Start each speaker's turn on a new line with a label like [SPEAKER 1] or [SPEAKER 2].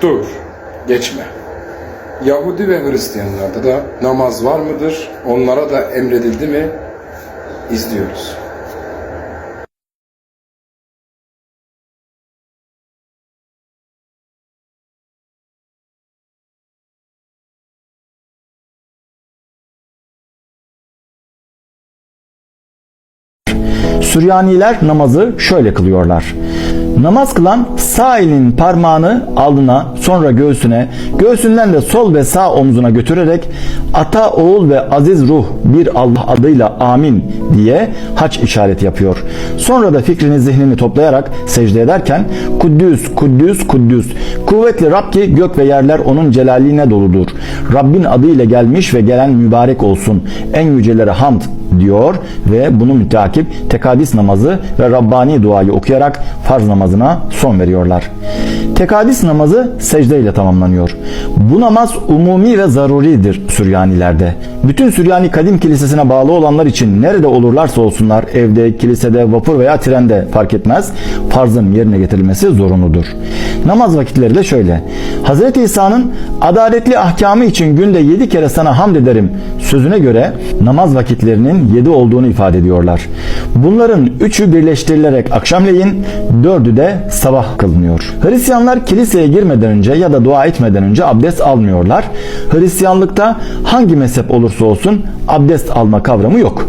[SPEAKER 1] Dur, geçme. Yahudi ve Hristiyanlarda da namaz var mıdır? Onlara da emredildi mi? İzliyoruz.
[SPEAKER 2] Süryaniler namazı şöyle kılıyorlar. Namaz kılan sağ elinin parmağını alnına sonra göğsüne, göğsünden de sol ve sağ omzuna götürerek ata, oğul ve aziz ruh bir Allah adıyla amin diye haç işareti yapıyor. Sonra da fikrini zihnini toplayarak secde ederken Kuddüs, Kuddüs, Kuddüs kuvvetli Rab ki gök ve yerler onun celaline doludur. Rabbin adıyla gelmiş ve gelen mübarek olsun. En yücelere hamd diyor ve bunu müteakip tekadis namazı ve Rabbani duayı okuyarak farz namazına son veriyorlar. Tekadis namazı secde ile tamamlanıyor. Bu namaz umumi ve zaruridir Süryanilerde. Bütün Süryani Kadim Kilisesi'ne bağlı olanlar için nerede olurlarsa olsunlar evde, kilisede, vapur veya trende fark etmez farzın yerine getirilmesi zorunludur. Namaz vakitleri de şöyle. Hz. İsa'nın adaletli ahkamı için günde yedi kere sana hamd ederim sözüne göre namaz vakitlerinin yedi olduğunu ifade ediyorlar. Bunların üçü birleştirilerek akşamleyin, dördü de sabah kılınıyor. Hristiyanlar kiliseye girmeden önce ya da dua etmeden önce abdest almıyorlar. Hristiyanlıkta hangi mezhep olursa olsun abdest alma kavramı yok.